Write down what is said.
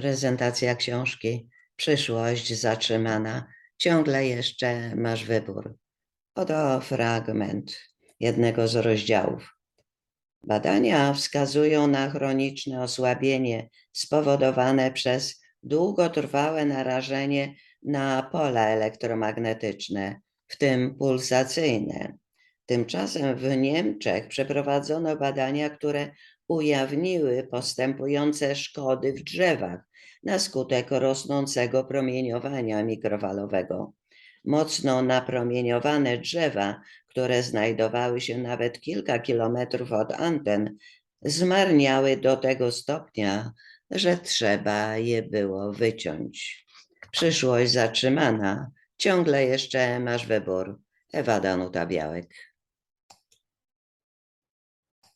Prezentacja książki Przyszłość zatrzymana. Ciągle jeszcze masz wybór. Oto fragment jednego z rozdziałów. Badania wskazują na chroniczne osłabienie spowodowane przez długotrwałe narażenie na pola elektromagnetyczne, w tym pulsacyjne. Tymczasem w Niemczech przeprowadzono badania, które ujawniły postępujące szkody w drzewach na skutek rosnącego promieniowania mikrofalowego. Mocno napromieniowane drzewa, które znajdowały się nawet kilka kilometrów od anten, zmarniały do tego stopnia, że trzeba je było wyciąć. Przyszłość zatrzymana, ciągle jeszcze masz wybór. Ewa Danuta Białek.